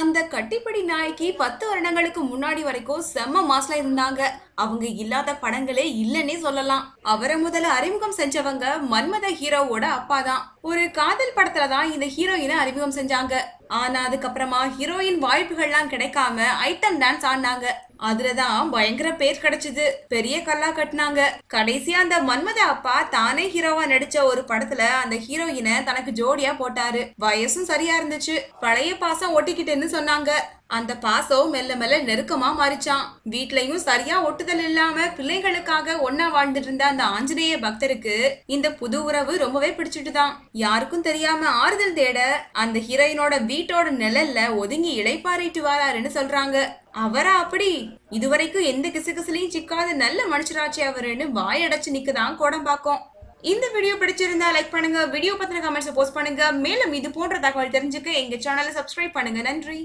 அந்த கட்டிப்படி நாய்க்கு பத்து வருடங்களுக்கு முன்னாடி வரைக்கும் செம்ம மாஸ்ல இருந்தாங்க. அவங்க இல்லாத படங்களே இல்லைன்னே சொல்லலாம். அவரை முதல்ல அறிமுகம் செஞ்சவங்க மன்மத ஹீரோவோட அப்பா தான் ஒரு காதல் படத்துல தான் இந்த ஹீரோயினை அறிமுகம் செஞ்சாங்க. ஆனா அதுக்கப்புறமா ஹீரோயின் வாய்ப்புகள்லாம் கிடைக்காம ஐட்டம் டான்ஸ் ஆடினாங்க. அதுலதான் பயங்கர பேர் கிடைச்சது. பெரிய கல்லா கட்டினாங்க. கடைசியா அந்த மன்மத அப்பா தானே ஹீரோவா நடிச்ச ஒரு படத்துல அந்த ஹீரோயினை தனக்கு ஜோடியா போட்டாரு. வயசும் சரியா இருந்துச்சு. பழைய பாசம் ஒட்டிக்கிட்டேன்னு சொன்னாங்க. அந்த பாசம் மெல்ல மெல்ல நெருக்கமா மாறிச்சான். வீட்லயும் சரியா ஒட்டுதல் இல்லாம பிள்ளைகளுக்காக ஒன்னா வாழ்ந்துட்டு இருந்த அந்த ஆஞ்சநேய பக்தருக்கு இந்த புது உறவு ரொம்பவே பிடிச்சிட்டு தான் யாருக்கும் தெரியாம ஆறுதல் தேட அந்த ஹீரோயினோட வீட்டோட நிழல்ல ஒதுங்கி இழைப்பாரிட்டு வராருன்னு சொல்றாங்க. அவரா அப்படி? இதுவரைக்கும் எந்த கிசுகிசுலையும் சிக்காத நல்ல மனுஷராச்சே அவருன்னு வாயடைச்சு நிக்குதான் கோடம்பாக்கம் இந்த வீடியோ பிடிச்சிருந்தா லைக் பண்ணுங்க வீடியோ பத்தின கமெண்ட்ஸ் போஸ்ட் பண்ணுங்க. மேலும் இது போன்ற தகவல் தெரிஞ்சுக்க எங்க சேனலை சப்ஸ்கிரைப் பண்ணுங்க. நன்றி.